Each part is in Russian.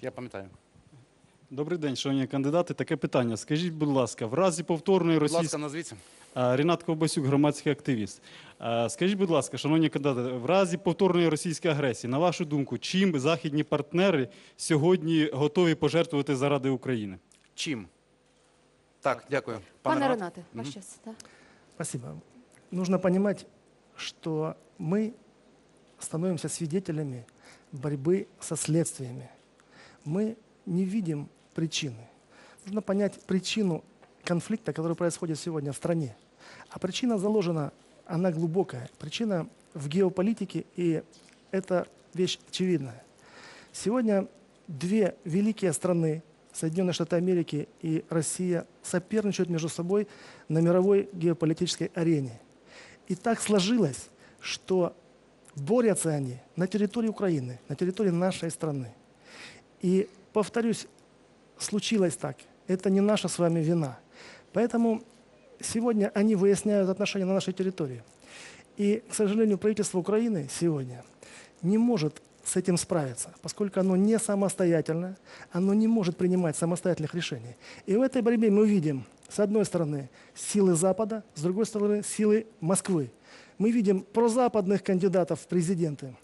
Я пам'ятаю. Добрий день, шановні кандидати. Таке питання. Скажіть, будь ласка, в разі повторної Будь ласка, російської назвіться. Рінат Ковбасюк, громадський активіст. Скажіть, будь ласка, шановні кандидати, в разі повторної російської агресії, на вашу думку, чим західні партнери сьогодні готові пожертвувати заради України? Чим? Так, дякую. Пане Ренат. Ренате, ваш час. Так. Спасибо. Нужно понимать, что мы становимся свидетелями борьбы со следствиями. Мы не видим причины. Нужно понять причину конфликта, который происходит сегодня в стране. А причина заложена, она глубокая. Причина в геополитике, и это вещь очевидная. Сегодня две великие страны, Соединенные Штаты Америки и Россия, соперничают между собой на мировой геополитической арене. И так сложилось, что борются они на территории Украины, на территории нашей страны. И, повторюсь, случилось так. Это не наша с вами вина. Поэтому сегодня они выясняют отношения на нашей территории. И, к сожалению, правительство Украины сегодня не может с этим справиться, поскольку оно не самостоятельно, оно не может принимать самостоятельных решений. И в этой борьбе мы видим, с одной стороны, силы Запада, с другой стороны, силы Москвы. Мы видим прозападных кандидатов в президенты,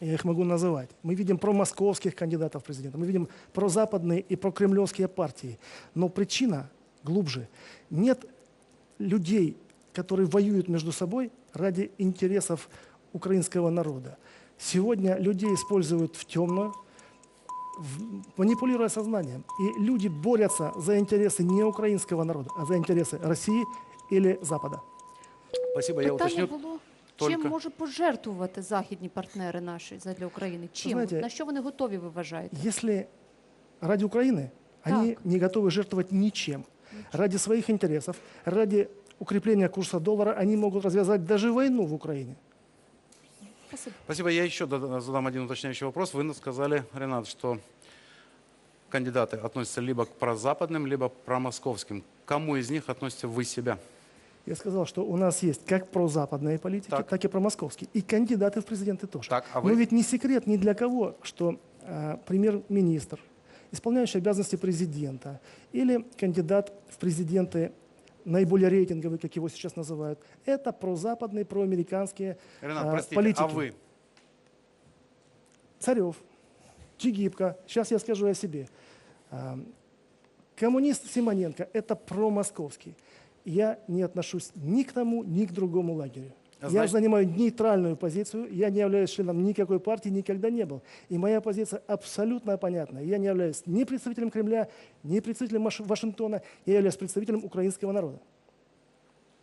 я их могу называть. Мы видим промосковских кандидатов в президенты, мы видим прозападные и прокремлевские партии. Но причина глубже. Нет людей, которые воюют между собой ради интересов украинского народа. Сегодня людей используют в темную, в- манипулируя сознанием. И люди борются за интересы не украинского народа, а за интересы России или Запада. Спасибо, я уточню. було, тільки- чим може пожертвувати західні партнери наші для України? Чим? знаєте, На що вони готові, ви вважаєте? Если ради Украины они Так. не готовы жертвовать ничем. Ради своих интересов, ради укрепления курса доллара они могут развязать даже войну в Украине. Спасибо. Спасибо. Я еще дода- задам один уточняющий вопрос. Вы сказали, Ренат, что кандидаты относятся либо к прозападным, либо к промосковским. К Кому из них относите вы себя? Я сказал, что у нас есть как прозападные политики, Так. так, и промосковские. И кандидаты в президенты тоже. Так, а Но вы? ведь не секрет ни для кого, что э, премьер-министр, исполняющий обязанности президента или кандидат в президенты наиболее рейтинговый, как его сейчас называют, это прозападные, проамериканские Ренат, э, простите, политики. а вы? Царев, Чигибко, сейчас я скажу о себе. А, Коммунист Симоненко – это промосковский. Я не отношусь ни к тому, ни к другому лагерю. А Я значит- занимаю нейтральную позицию, я не являюсь членом никакой партии, никогда не был. И моя позиция абсолютно понятна. Я не являюсь ни представителем Кремля, ни представителем Вашингтона, я являюсь представителем украинского народа.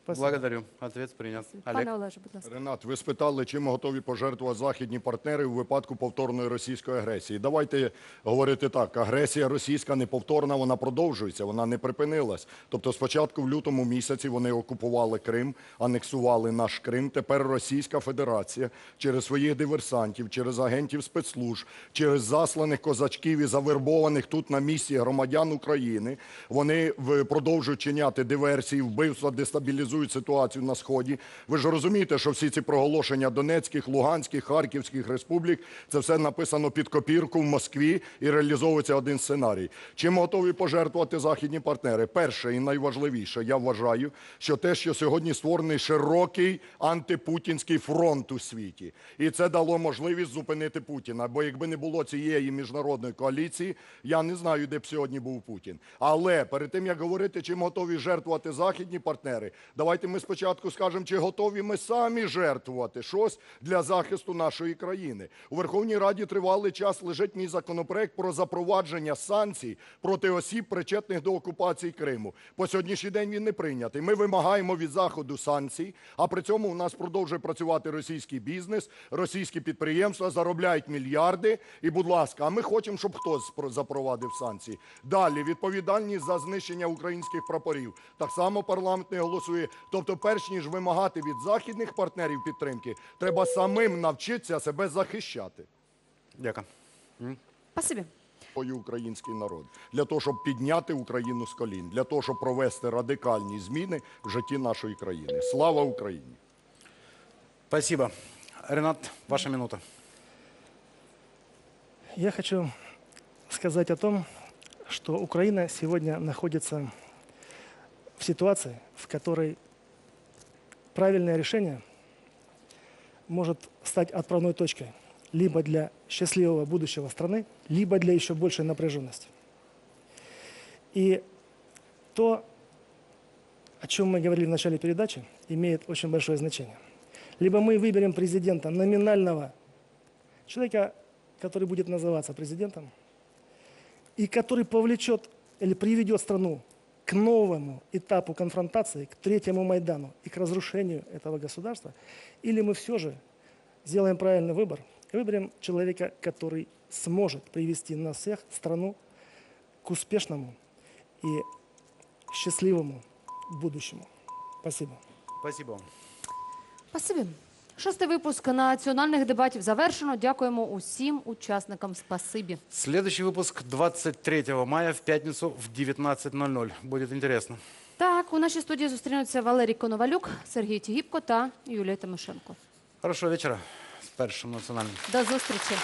Спасибо. Благодарю. Ответ принят. Пане Олеже, будь ласка. Ренат, ви спитали, чим готові пожертвувати західні партнери у випадку повторної російської агресії. Давайте говорити так: агресія російська неповторна, вона продовжується, вона не припинилась. Тобто, спочатку в лютому місяці вони окупували Крим, анексували наш Крим. Тепер Російська Федерація через своїх диверсантів, через агентів спецслужб, через засланих козачків і завербованих тут на місці громадян України. Вони в- продовжують чиняти диверсії, вбивства, дестабілізують ситуацію на сході. Ви ж розумієте, що всі ці проголошення Донецьких, Луганських, Харківських республік це все написано під копірку в Москві і реалізовується один сценарій. Чим готові пожертвувати західні партнери? Перше і найважливіше, я вважаю, що те, що сьогодні створений широкий антипутінський фронт у світі, і це дало можливість зупинити Путіна. Бо якби не було цієї міжнародної коаліції, я не знаю, де б сьогодні був Путін. Але перед тим як говорити, чим готові жертвувати західні партнери, давайте ми спочатку скажемо, чи готові ми самі жертвувати щось для захисту нашої країни. У Верховній Раді тривалий час лежить мій законопроект про запровадження санкцій проти осіб, причетних до окупації Криму. По сьогоднішній день він не прийнятий. Ми вимагаємо від заходу санкцій, а при цьому у нас продовжує працювати російський бізнес, російські підприємства заробляють мільярди. І, будь ласка, а ми хочемо, щоб хтось запровадив санкції. Далі відповідальність за знищення українських прапорів. Так само парламент не голосує. Тобто, перш ніж вимагати від західних партнерів підтримки, треба самим навчитися себе захищати. Дякую. Спасибі. Український народ для того, щоб підняти Україну з колін, для того, щоб провести радикальні зміни в житті нашої країни. Слава Україні! Спасибо. Ренат, ваша минута. Я хочу сказать о том, что Украина сегодня находится в ситуации, в которой правильное решение может стать отправной точкой либо для счастливого будущего страны, либо для еще большей напряженности. И то, о чем мы говорили в начале передачи, имеет очень большое значение. Либо мы выберем президента номинального, человека, который будет называться президентом, и который повлечет или приведет страну к новому этапу конфронтации, к третьему Майдану и к разрушению этого государства, или мы все же сделаем правильный выбор и выберем человека, который сможет привести нас всех, страну, к успешному и счастливому будущему. Спасибо. Спасибо вам. Шостий випуск національних дебатів завершено. Дякуємо усім учасникам. Спасибі. Следующий випуск 23 мая в п'ятницю в 19.00. Буде цікаво. Так, у нашій студії зустрінуться Валерій Коновалюк, Сергій Тігіпко та Юлія Тимошенко. Хорошого вечора. З першим національним. До зустрічі.